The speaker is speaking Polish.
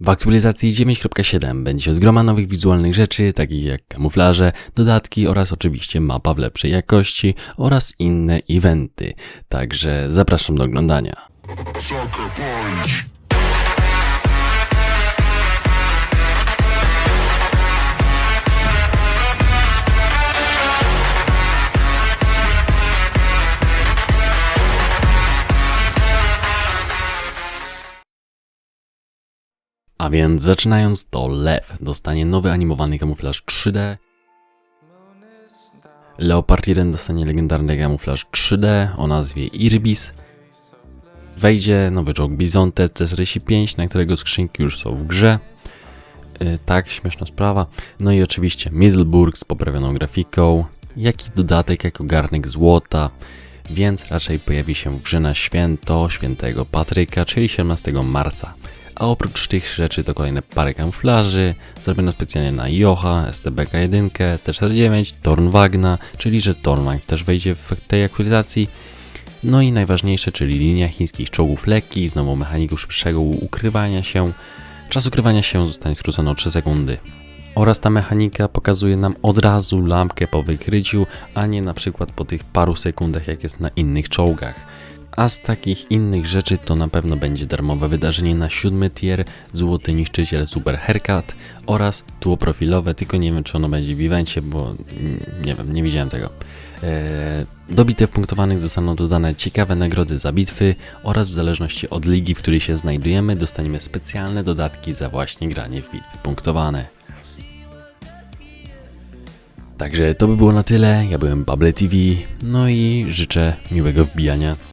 W aktualizacji 9.7 będzie od nowych wizualnych rzeczy, takich jak kamuflaże, dodatki oraz oczywiście mapa w lepszej jakości oraz inne eventy. Także zapraszam do oglądania. A więc zaczynając to Lew dostanie nowy animowany kamuflaż 3D. Leopard 1 dostanie legendarny kamuflaż 3D o nazwie Irbis. Wejdzie nowy czołg Bizonte C45, na którego skrzynki już są w grze. Yy, tak, śmieszna sprawa. No i oczywiście Middleburg z poprawioną grafiką, jak i dodatek jako garnek złota, więc raczej pojawi się w grze na święto świętego Patryka, czyli 17 marca. A oprócz tych rzeczy to kolejne parę kamuflaży, zrobione specjalnie na Jocha, STBK1, T49, Tornwagna, czyli że Tornwag też wejdzie w tej aktualizacji. No i najważniejsze, czyli linia chińskich czołgów lekkich z nową mechaniką szybszego ukrywania się. Czas ukrywania się zostanie skrócony o 3 sekundy. Oraz ta mechanika pokazuje nam od razu lampkę po wykryciu, a nie na przykład po tych paru sekundach, jak jest na innych czołgach. A z takich innych rzeczy to na pewno będzie darmowe wydarzenie na siódmy tier, złoty niszczyciel Super Haircut oraz tło profilowe, tylko nie wiem czy ono będzie w evencie, bo mm, nie wiem, nie widziałem tego. Eee, do bitew punktowanych zostaną dodane ciekawe nagrody za bitwy oraz w zależności od ligi, w której się znajdujemy, dostaniemy specjalne dodatki za właśnie granie w bitwy punktowane. Także to by było na tyle. Ja byłem Bubble TV, no i życzę miłego wbijania